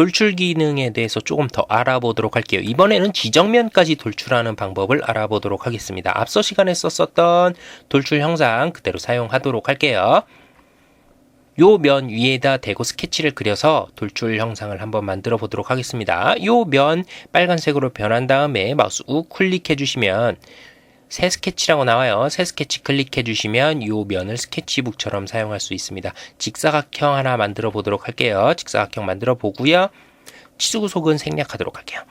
돌출 기능에 대해서 조금 더 알아보도록 할게요. 이번에는 지정면까지 돌출하는 방법을 알아보도록 하겠습니다. 앞서 시간에 썼었던 돌출 형상 그대로 사용하도록 할게요. 요 면 위에다 대고 스케치를 그려서 돌출 형상을 한번 만들어 보도록 하겠습니다. 요 면 빨간색으로 변한 다음에 마우스 우 클릭해 주시면 새 스케치라고 나와요. 새 스케치 클릭해 주시면 이 면을 스케치북처럼 사용할 수 있습니다. 직사각형 하나 만들어 보도록 할게요. 직사각형 만들어 보고요. 치수구속은 생략하도록 할게요.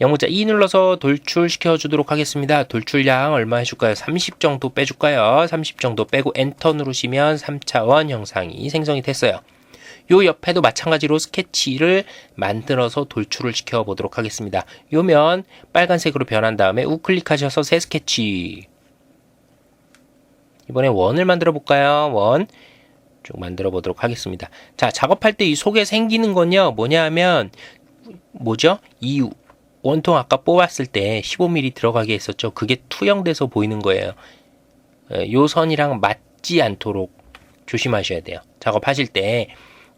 영문자 E 눌러서 돌출시켜 주도록 하겠습니다. 돌출량 얼마 해줄까요? 30 정도 빼줄까요? 30 정도 빼고 엔터 누르시면 3차원 형상이 생성이 됐어요. 요 옆에도 마찬가지로 스케치를 만들어서 돌출을 시켜 보도록 하겠습니다. 요면 빨간색으로 변한 다음에 우클릭하셔서 새 스케치. 이번에 원을 만들어 볼까요? 원. 쭉 만들어 보도록 하겠습니다. 자, 작업할 때 이 속에 생기는 건요, 뭐냐 하면, 뭐죠? 이 원통 아까 뽑았을 때 15mm 들어가게 했었죠. 그게 투영돼서 보이는 거예요. 에, 요 선이랑 맞지 않도록 조심하셔야 돼요. 작업하실 때.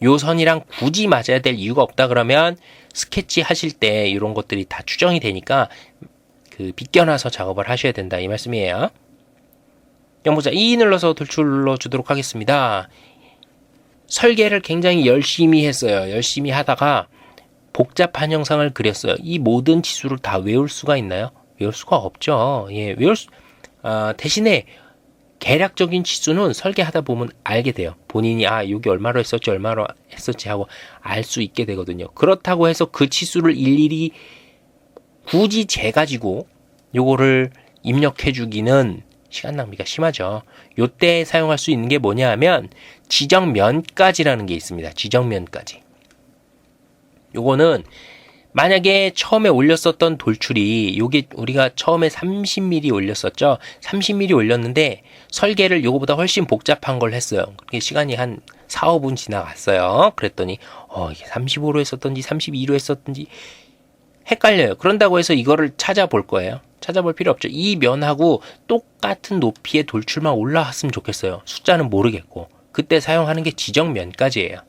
요 선이랑 굳이 맞아야 될 이유가 없다 그러면 스케치 하실 때 이런 것들이 다 추정이 되니까 그 비껴놔서 작업을 하셔야 된다 이 말씀이에요. 영보자 E 눌러서 돌출 눌러 주도록 하겠습니다. 설계를 굉장히 열심히 했어요. 열심히 하다가 복잡한 형상을 그렸어요. 이 모든 지수를 다 외울 수가 있나요? 외울 수가 없죠. 예, 외울 수, 아, 대신에 계략적인 치수는 설계하다 보면 알게 돼요. 본인이 아 여기 얼마로 했었지 얼마로 했었지 하고 알 수 있게 되거든요. 그렇다고 해서 그 치수를 일일이 굳이 재가지고 요거를 입력해 주기는 시간 낭비가 심하죠. 요때 사용할 수 있는 게 뭐냐 하면 지정면까지라는 게 있습니다. 지정면까지. 요거는 만약에 처음에 올렸었던 돌출이 요게 우리가 처음에 30mm 올렸었죠. 30mm 올렸는데 설계를 요거보다 훨씬 복잡한 걸 했어요. 그게 시간이 한 4, 5분 지나갔어요. 그랬더니 어 이게 35로 했었던지 32로 했었던지 헷갈려요. 그런다고 해서 이거를 찾아볼 거예요. 찾아볼 필요 없죠. 이 면하고 똑같은 높이의 돌출만 올라왔으면 좋겠어요. 숫자는 모르겠고 그때 사용하는 게 지정면까지예요.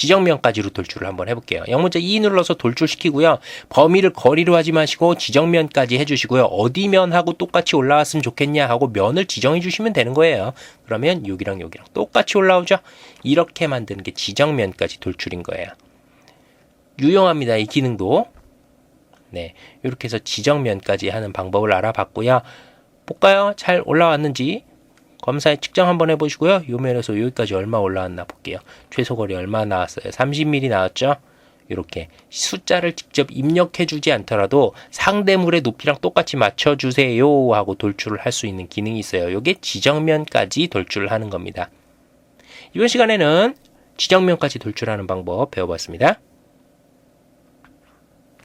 지정면까지로 돌출을 한번 해볼게요. 영문자 E 눌러서 돌출시키고요. 범위를 거리로 하지 마시고 지정면까지 해주시고요. 어디 면 하고 똑같이 올라왔으면 좋겠냐 하고 면을 지정해 주시면 되는 거예요. 그러면 여기랑 여기랑 똑같이 올라오죠. 이렇게 만드는 게 지정면까지 돌출인 거예요. 유용합니다. 이 기능도. 네, 이렇게 해서 지정면까지 하는 방법을 알아봤고요. 볼까요? 잘 올라왔는지 검사에 측정 한번 해보시고요. 요 면에서 여기까지 얼마 올라왔나 볼게요. 최소 거리 얼마 나왔어요? 30mm 나왔죠? 이렇게 숫자를 직접 입력해 주지 않더라도 상대물의 높이랑 똑같이 맞춰 주세요 하고 돌출을 할 수 있는 기능이 있어요. 이게 지정면까지 돌출을 하는 겁니다. 이번 시간에는 지정면까지 돌출하는 방법 배워봤습니다.